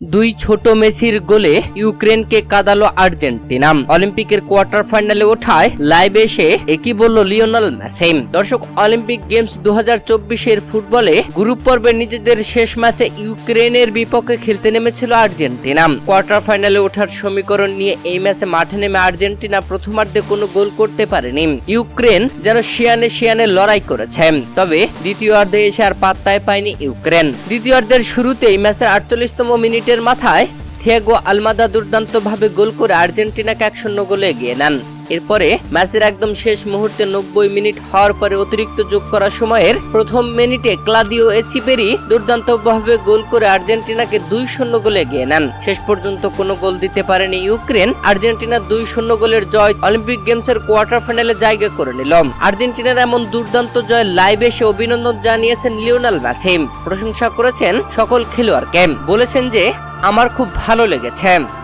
দুই ছোট মেসির গোলে ইউক্রেনকে কাদালো আর্জেন্টিনা। অলিম্পিকের কোয়ার্টার ফাইনালে ওঠায় লাইভ এসে একই বলল লিওনাল মেসি। দর্শক, অলিম্পিক গেমস দু হাজার চব্বিশ এর ফুটবলে গ্রুপ পর্বে নিজেদের শেষ ম্যাচে ইউক্রেনের বিপক্ষে খেলতে নেমেছিল আর্জেন্টিনা। কোয়ার্টার ফাইনালে ওঠার সমীকরণ নিয়ে এই ম্যাচে মাঠে নেমে আর্জেন্টিনা প্রথমার্ধে কোনো গোল করতে পারেনি। ইউক্রেন যেন শিয়ানে শিয়ানে লড়াই করেছে। তবে দ্বিতীয়ার্ধে এসে আর পাত্তায় পায়নি ইউক্রেন। দ্বিতীয়ার্ধের শুরুতেই ম্যাচের আটচল্লিশতম মিনিটের মাথায় থিয়াগো আলমাদা দুর্দান্তভাবে গোল করে আর্জেন্টিনাকে এক শূন্য গোলে এগিয়ে নেন। এরপরে ম্যাচের একদম শেষ মুহূর্তে নব্বই মিনিট হওয়ার পরে অতিরিক্ত যোগ করা সময়ের প্রথম মিনিটে ক্লাদিও এচিপেরি দুর্দান্তভাবে গোল করে আর্জেন্টিনাকে দুই শূন্য গোলে এগিয়ে নেন। শেষ পর্যন্ত কোনো গোল দিতে পারেনি ইউক্রেন। আর্জেন্টিনার দুই শূন্য গোলের জয় অলিম্পিক গেমসের কোয়ার্টার ফাইনালে জায়গা করে নিল। আর্জেন্টিনার এমন দুর্দান্ত জয় লাইভ এসে অভিনন্দন জানিয়েছেন লিওনাল মেসি। প্রশংসা করেছেন সকল খেলোয়াড়কে। বলেছেন যে, আমার খুব ভালো লেগেছে।